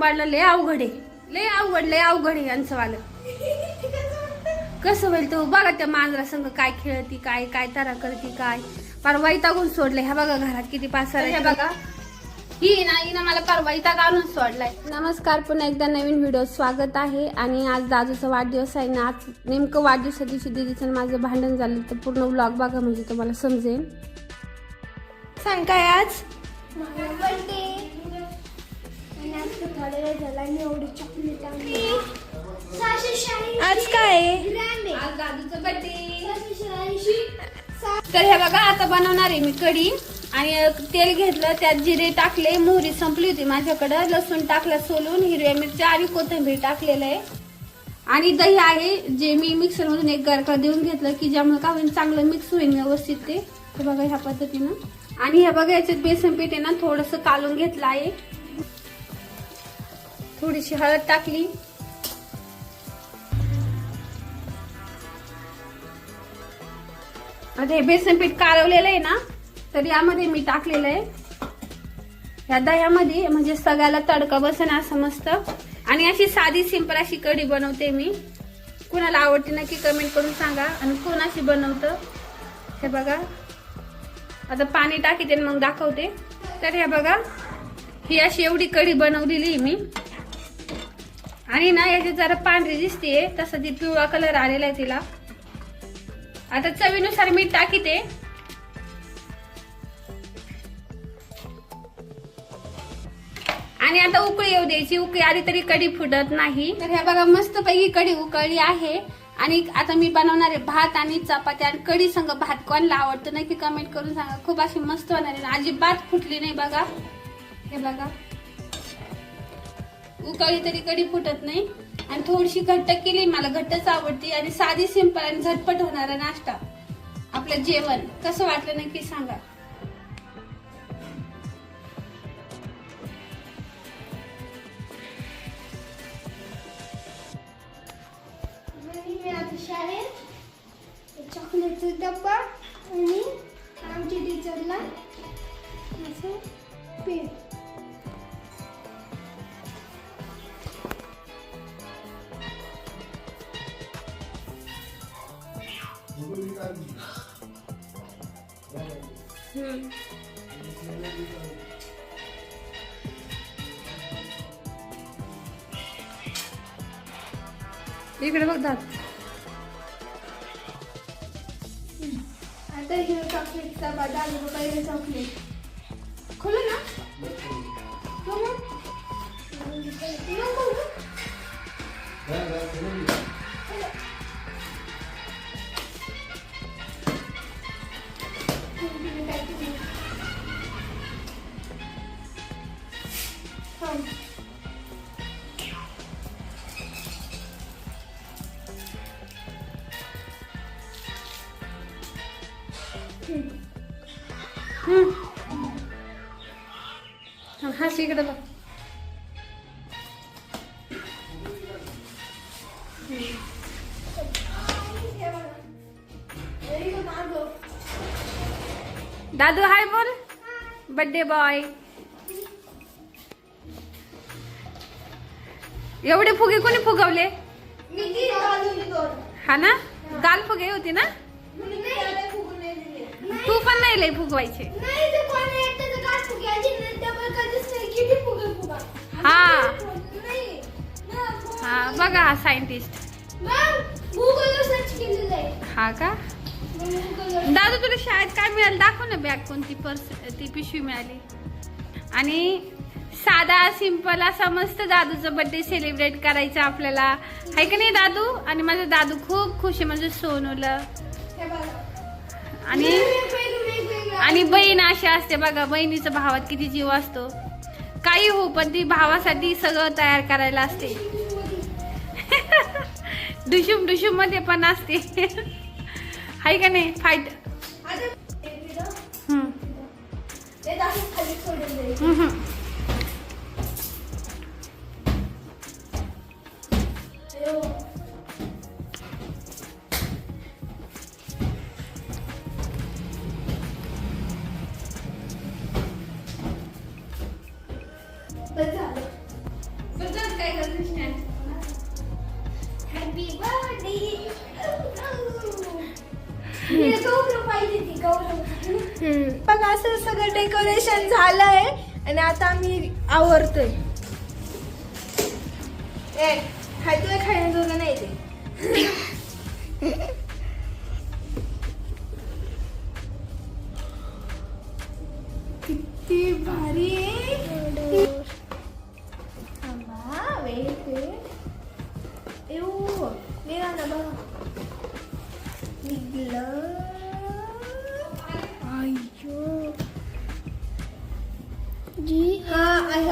वाढलं लय अवघड आहे. लय अवघड लय अवघड आहे यांचं वालं. कसं होईल तो? बघा त्या मांजरा संग काय खेळती काय काय तारा करती काय. पार वैतागून सोडले ह्या बघा घरात किती पासार हे बघा. ही ना हिनं मला पार वैताग आणून सोडलाय. नमस्कार पुन्हा एकदा नवीन व्हिडिओ स्वागत आहे. आणि आज दादूचा वाढदिवस आहे ना आज नेमकं वाढदिवसा दिवशी दिदीचं आणि माझं भांडण झालं तर पूर्ण व्लॉग बघा म्हणजे तुम्हाला समजेल. सांग काय आज? थोडा वेळ झाला आणि एवढी चॉकलेट आणली सहाशे शहाऐंशी आज काय आहे? ग्रॅम आहे. आज दादूचं बर्थडे सहाशे शहाऐंशी सा- तर हे बघा आता बनवणार आहे मी कढी. आणि तेल घेतलं त्यात जिरे टाकले मोहरी संपली होती माझ्याकडं. लसूण टाकलं सोलून हिरव्या मिरच्या आणि कोथिंबीर टाकलेलं आहे. आणि दही आहे जे मी मिक्सर मधून एक गरका देऊन घेतलं की ज्यामुळे काय होईल चांगलं मिक्स होईल व्यवस्थित ते. बघा ह्या पद्धतीनं. आणि हे बघा याच्यात बेसन पीठ आहे ना थोडस कालून घेतलं आहे. थोडीशी हळद टाकली. आता हे बेसन पीठ कालवलेलं आहे ना तर यामध्ये मी टाकलेलं आहे. या दह्यामध्ये म्हणजे सगळ्याला तडका बसन असं मस्त. आणि अशी साधी सिंपल अशी कढी बनवते मी. कुणाला आवडते नक्की कमेंट करून सांगा. आणि कोण अशी बनवतं हे बघा. आता पाणी टाकते आणि मग दाखवते. तर हे बघा ही अशी एवढी कढी बनवलेली आहे मी. आणि ना याची जरा पांढरी दिसते तसं ती पिवळा कलर आलेला आहे तिला. आता चवीनुसार मीठ टाकीते. आणि आता उकळी येऊ द्यायची. उकळी आली तरी कढी फुटत नाही. तर ह्या बघा मस्त पैकी कढी उकळली आहे. आणि आता मी बनवणार आहे भात आणि चपाती. आणि कढी संग भात कोणाला आवडतं नक्की कमेंट करून सांगा. खूप अशी मस्त होणार आहे. अजिबात फुटली नाही बघा. हे बघा. उकळी तरी कधी फुटत नाही. आणि थोडीशी घट्ट केली मला घट्टच आवडते. आणि साधी सिंपल आणि झटपट होणारा नाश्ता. आपलं जेवण. कसं वाटलं नक्की सांगा. चॉकलेटचा डब्बा आणि आमच्या टीचरला असं पेन इकडे बघ दात आता हे चॉकलेटचा बदाम रुपये चॉकलेट खोलो ना खोलो नको ना. थांब. दादू हाय बोल. बड्डे बॉय एवढे फुगे कोणी फुगवले? हा ना? गाल फुगे होती ना? तू पण नाही लय फुगवायचे. हा. हा बघा हा सायंटिस्ट हा का? दादू तुला शाळेत काय मिळालं? दाखव ना बॅग कोणती पर्स ती पिशवी मिळाली. आणि साधा सिंपल असा मस्त दादूचा बर्थडे सेलिब्रेट करायचा आपल्याला. आहे का नाही दादू? आणि माझा दादू खूप खुश आहे म्हणजे सोनूला. आणि आणि बहीण अशी असते बघा बहिणीचा भावात किती जीव असतो. काही हो पण ती भावासाठी सगळं तयार करायला असते. डुशुम डुशुममध्ये पण असते. हाय का नाही? दिलं. हम्म. आवडतंय. आम्ही आवरतोय ए खायतोय खाण्याजोगं नाही ते किती भारी. येऊ थांबा, ना बघा. निघलं.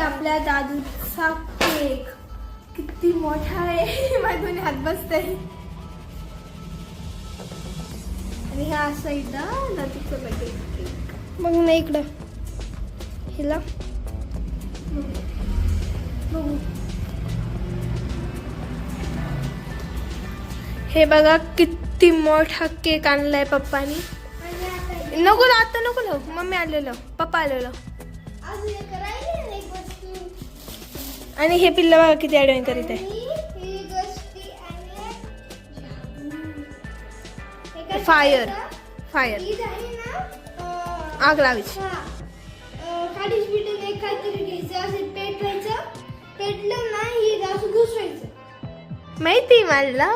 आपल्या दादूचा केक. किती मोठा आहे. माझ्या हात बसतय आणि हा साईडला दादूचा बर्थडे केक मग ना इकडं. हिला. बघू. हे बघा किती मोठा केक आणलाय पप्पानी. नको ना, आता नको लावू मम्मी आलेलं. पप्पा आलेलं. आणि हे पिल्लं बघा किती ॲडवाईन करीत आहे. फायर फायर आग लावायची. हे. घुसवायचं. माहिती मला.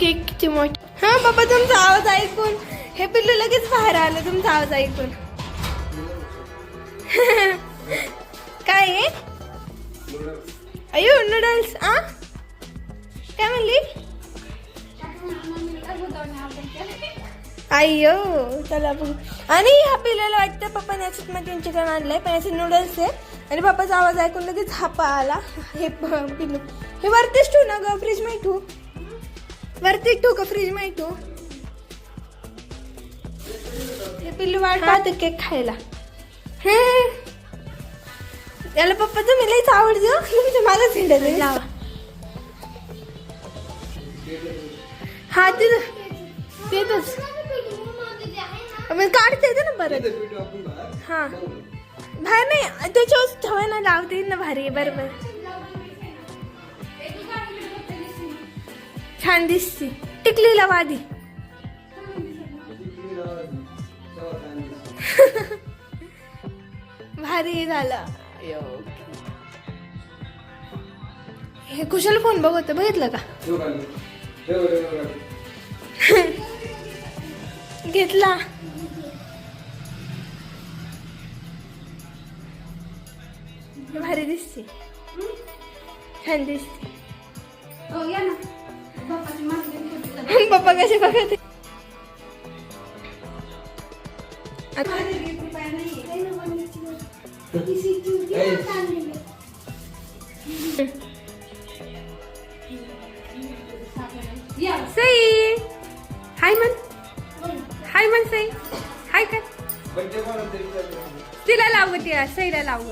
केक किती मोठा हा बाबा तुमचा आवाज ऐकून हे पिल्लू लगेच बाहेर आलं तुमचा आवाज ऐकून. काय आहे अयो नूडल्स आ? काय म्हणली? अय्यो चला बघू. आणि ह्या पिल्ल्याला वाटतं पप्पा याच्यात मध्ये चिकन आणलंय पण याचे नूडल्स आहे. आणि पप्पाचा आवाज ऐकून लगेच हापा आला. हे प- पिल्लू. हे वरतीच ठेवू ना ग फ्रीज माहिती वरतीच ठेवू का फ्रीजमध्ये हे पिल्लू वाट पाहते केक खायला. हे. याला पप्पा तुम्ही लईच आवडतो तुमच्या मागच हिंडत लावा. हा तिथं तिथंच मग काढता ना परत. हा. बाहेर नाही त्याच्यावर ठेवायला लावते ना भारी बरोबर. छान दिसते. टिकलीला वादी. भारी झालं. हे कुशल फोन बघत बघितलं का? घेतला. भारी दिसते. छान दिसते. हो. पप्पा कसे बघत सई! हाय म्हण. हाय म्हण सई. हाय काय तिला लाव सईला लाव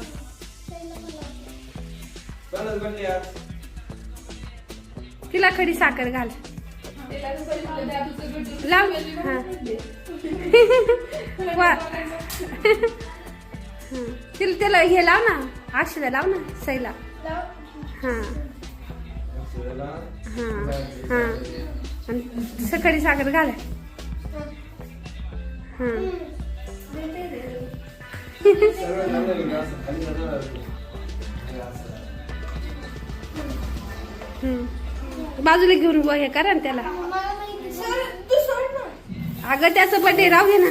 तिला खडी साखर घाल. लाव. हा. वा. तिला त्याला हे लाव ना. अक्षदा लाव ना. सैला हा. हा. हा. आणि सकाळी साखर घाला. हा. बाजूला घेऊन हे करा ना त्याला. अगं त्याचं बर्थडे राहू दे ना.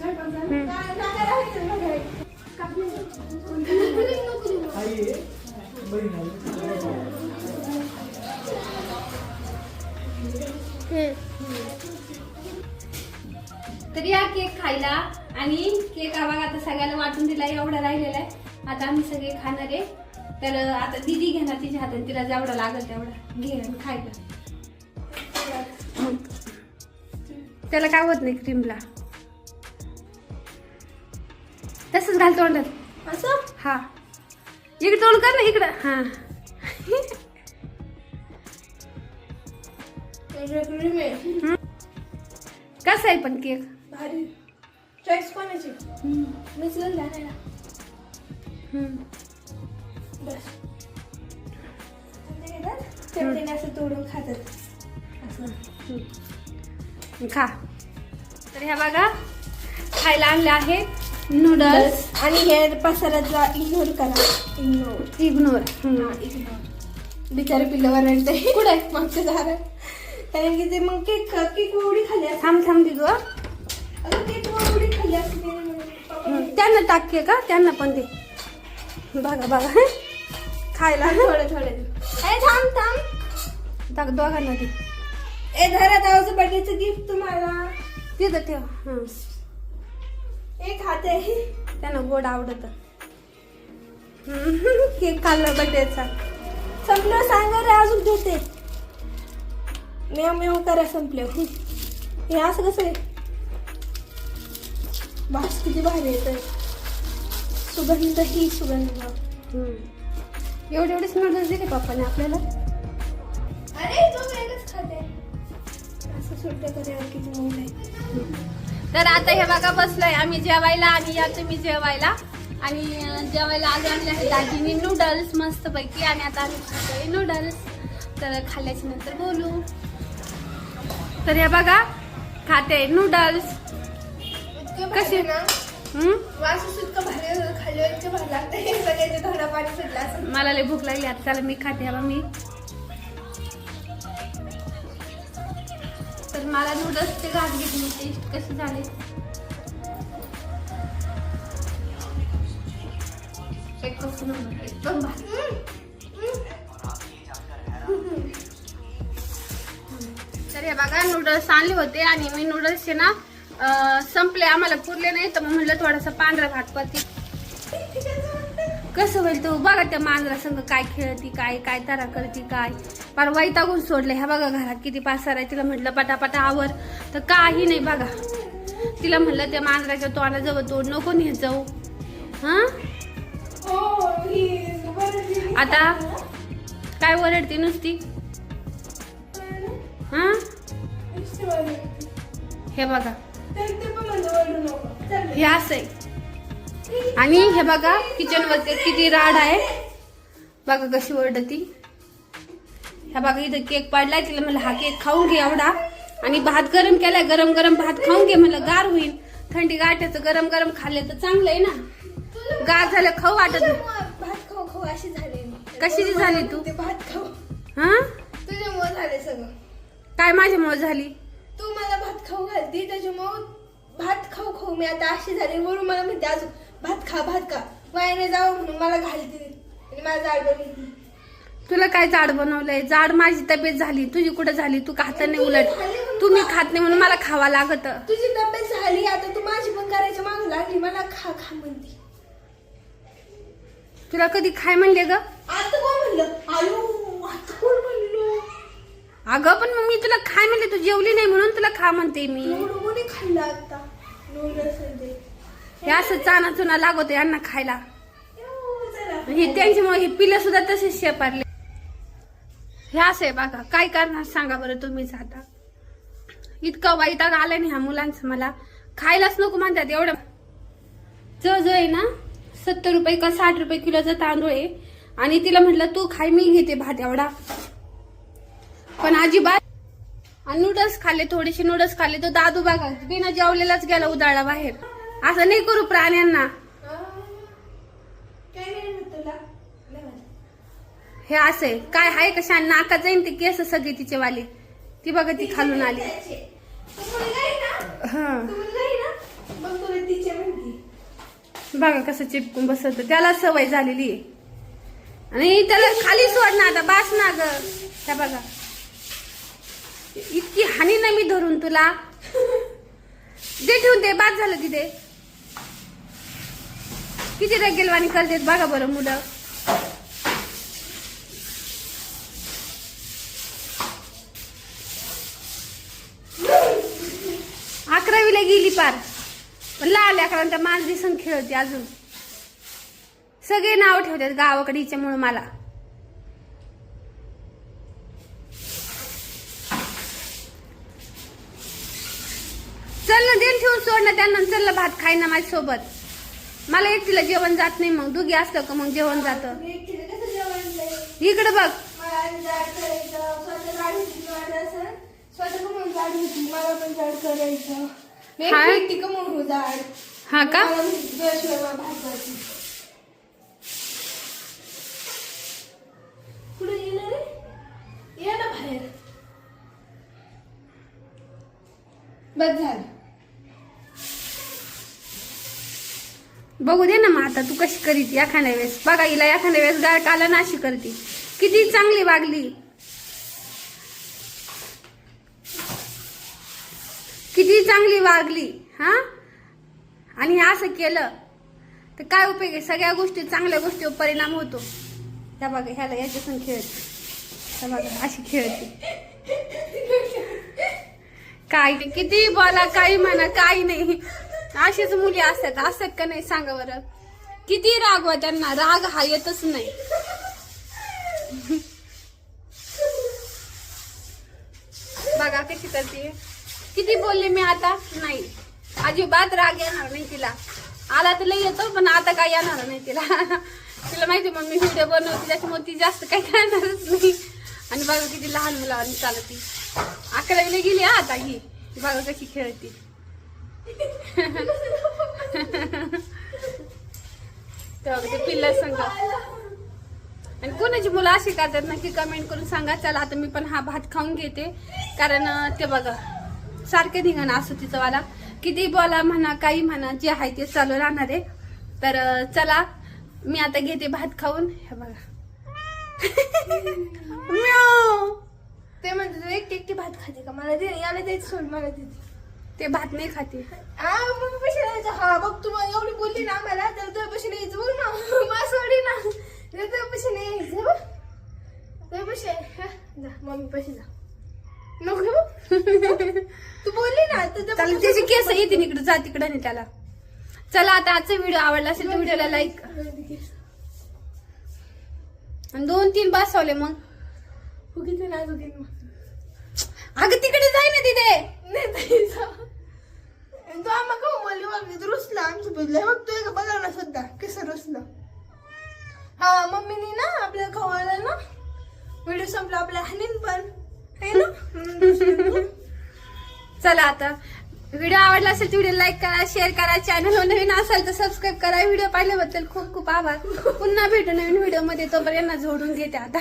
नाका लावायचं. तर या केक खायला आणि केक हा बघा आता सगळ्याला वाटून दिला एवढा राहिलेला आहे. आता आम्ही सगळे खाणार आहे. तर आता दिदी घेणार तिच्या हातात तिला जेवढा लागेल तेवढा. घे खायला. त्याला काय होत नाही क्रीमला तसंच घाल तोंडात. असं? हा. इकडे तोंड कर ना इकडं. हा. कसा आहे पण केक? भारी. चॉईस कोणाची? मीच. बस. ते असं तोडून खातात. असं. खा. तर ह्या बघा खायला आणले आहेत नूडल्स आणि हे पसाराचा इग्नोर करा. इग्नोर इग्नोर इग्नोर बिचारे पिल्लं वरडते. कुठे? मागच्या दारात. कारण की ते मग केक केक एवढी खाली थांब थांब अगं केक एवढी खाली असते. त्यांना टाके का त्यांना पण दे. बघा बघा. खायला. थोडं थोडं थांब थांब. टाक दोघांना दे. ए धरा दावाचं बर्थडेचं गिफ्ट तुम्हाला. तिथं ठेव. हं. एक हात आहे. त्यांना गोड आवडत. केक खाल्ला बड्डेचा. संपलं सांगा रे अजून देते मेव मेव करा संपले. हे असं कसं आहे? वास किती भारी येत सुगंध ही सुगंध. एवढे एवढेच नूडल्स दिले पप्पाने आपल्याला? तर आता हे बघा बसलोय आम्ही जेवायला आणि या तुम्ही जेवायला. आणि जेवायला आज आणले आहे दाजीनी नूडल्स मस्त पैकी आणि आता आम्ही खातोय नूडल्स तर खाल्ल्याच्या नंतर बोलू. तर हे बघा खाते नूडल्स? भारी ना? मला लय भूक लागली. आता चला मी खाते हा बा मी. तर मला नूडल्सचे घास घेतली टेस्ट कशी झाली? एकदम तर हे बघा नूडल्स आणले होते आणि मी नूडल्सचे ना संपले. आम्हाला पुरले नाही तर मग म्हटलं थोडासा पांढरा भात पती कसं होईल तू? बघा त्या मांजरा संग काय खेळती काय काय तारा करते काय? फार वैतागून सोडले ह्या बघा घरात किती पासार आहे. तिला म्हटलं पटापटा आवर. तर काही नाही बघा. तिला म्हटलं त्या मांजराच्या तोंडाजवळ तोड नको नेत जाऊ. हा? आता काय ओरडते नुसती? हा? हे बघा. हे असं आहे. आणि हे बघा किचन वरती किती राड आहे. बघा कशी ओरडती. ह्या बघा इथं केक पाडलाय तिला म्हणलं हा केक खाऊन घे एवढा. आणि भात गरम केलाय गरम गरम भात खाऊन घे म्हणलं गार होईल. थंडी गाठ्याचं गरम गरम खाल्ले तर चांगलं आहे ना. गार झालं खाऊ वाटत भात खाऊ खाऊ अशी झाले. कशाची झाली तू? ते भात खाऊ. हा? तुझ्यामुळे झाले सगळं. काय माझ्यामुळे झाली? तू मला भात खाऊ घालती त्याच्यामुळे भात खाऊ खाऊ मी आता अशी झाली वरून मला म्हणते अजून भात खा भात खा. वायाने जावं म्हणून मला घालते. आणि माझा आडवणी तुला काय जाड बनवलंय? जाड माझी तब्येत झाली. तुझी कुठं झाली? तू खात नाही उलट. तू मी खात नाही म्हणून मला खावा लागत. तुझी तब्येत झाली. आता तू माझी पण करायची माग लागली. मला खा खा म्हणते. तुला कधी खाय म्हणले ग? आता कोण म्हणलं? आयो आता कोण म्हणलो? अगं पण मग मी तुला खाय म्हणले. तू जेवली नाही म्हणून तुला खा म्हणते मी. एवढं कोणी खाल्लं आता. हे असं चाना चुना लागवतो यांना खायला. हे त्यांच्यामुळे हे पिलं सुद्धा तसेच शेपारले. हे असं आहे बघा काय करणार सांगा बरं तुम्हीच आता. इतकं वाईटाग आलं नाही ह्या मुलांचं मला. खायलाच नको म्हणतात एवढं. जो जो आहे ना सत्तर रुपये का साठ रुपये किलोचा तांदूळ आहे. आणि तिला म्हटलं तू खाय मी घेते भात एवढा. पण अजिबात आणि नूडल्स खाल्ले थोडेसे नूडल्स खाल्ले तो दादू बघा बिना जेवलेलाच गेला उदाळा बाहेर असं नाही करू प्राण्यांना. हे असं आहे काय आहे कशा नाका जाईन ते केस सगळे तिचे वाले ती बघा ती खालून आली. बघा कसं चिपकून बसत त्याला सवय झालेली आहे. आणि त्याला खाली सोड ना आता बास ना ग. त्या बघा. इतकी हानी ना मी धरून तुला. दे ठेवून दे बाद झालं तिथे. किती रगेलवाणी करतेत बघा बरं मुलं. अकरावीला गेली पार. पण लहान अकरा माझ दिसून खेळते अजून. सगळे नाव ठेवतात गावाकडे हिच्यामुळे मला. चल ना देन ठेवून सोड ना त्यांना चल भात खाय ना माझ्यासोबत. मला एकटीला जेवण जात नाही मग दोघी असलं का मग जेवण जातं? इकडे बघ. हा? का? मला तुझ्याशिवाय मला भागवायची. कुठे गेलं रे ये ना बाहेर बस झालं बघू दे ना मग आता तू कशी करीत एखाद्या वेळेस. बघा हिला एखाद्या वेळेस गाळ काला नाशी करते. किती चांगली वागली. किती चांगली वागली हा? आणि असं केलं तर काय उपयोग आहे? सगळ्या गोष्टी चांगल्या गोष्टीवर परिणाम होतो. त्या बघा ह्याला याच्या खेळते. त्या बघा अशी खेळते. काय नाही किती बोला काही म्हणा काही नाही. अशीच मुली असतात असतात का नाही सांगा बरं? किती रागवा त्यांना राग हा येतच नाही. बघा कशी करते. किती बोलले मी आता? नाही. अजिबात राग येणार नाही तिला. आला तर लई येतो पण आता काय येणार नाही तिला. तिला माहिती मग मी व्हिडिओ बनवते त्याच्यामुळे ती जास्त काही करणारच नाही. आणि बघा किती लहान मुलांनी चालती. अकरावीला गेली आता ही. बघा कशी खेळती. तेव्हा ते आणि कोणाची मुलं अशी करतात नक्की कमेंट करून सांगा चला आता मी पण हा भात खाऊन घेते. कारण ते बघा सारखे धिंगाणा असतो तिचं वाला किती बोला म्हणा काही म्हणा जे आहे ते चालू राहणार आहे. तर चला मी आता घेते भात खाऊन. हे बघा. ते म्हणते तू एकटी एकटी भात खाते का? मला दे याला द्यायचं सोड मला देते ते भात नाही खाते. आ मग पैसे हा बघ तू एवढी बोलली ना मला तर तुझ्या पैसे द्यायचं बघ ना. मला सोडी ना. तर तुझ्या पैसे नाही यायचं बघ. तुझ्या पैसे हा, जा मम्मी पैसे जा. नको. तू बोलली ना तर त्याचे केस येते इकडे जा तिकडे नाही त्याला. चला आता आजचा व्हिडिओ आवडला असेल तर व्हिडिओला लाईक आणि दोन तीन बसवले मग. किती नाजूक आहे मग. अगं तिकडे जाय ना तिथे. तू आम्हा का बोलली बघ मी रुसला आमचं बोललं बघ तू एक बघा ना सुद्धा कसं रुसलं. हा मम्मीनी ना आपल्या खवायला ना व्हिडिओ संपला आपल्या हानीन पण. है ना. चला आता. व्हिडिओ आवडला असेल तर व्हिडिओ लाईक करा शेअर करा. चॅनल नवीन असेल तर सबस्क्राईब करा. व्हिडिओ पाहिल्याबद्दल खूप खूप आभार. पुन्हा भेटू नवीन व्हिडिओमध्ये. तोपर्यंत जोडून घेते आता.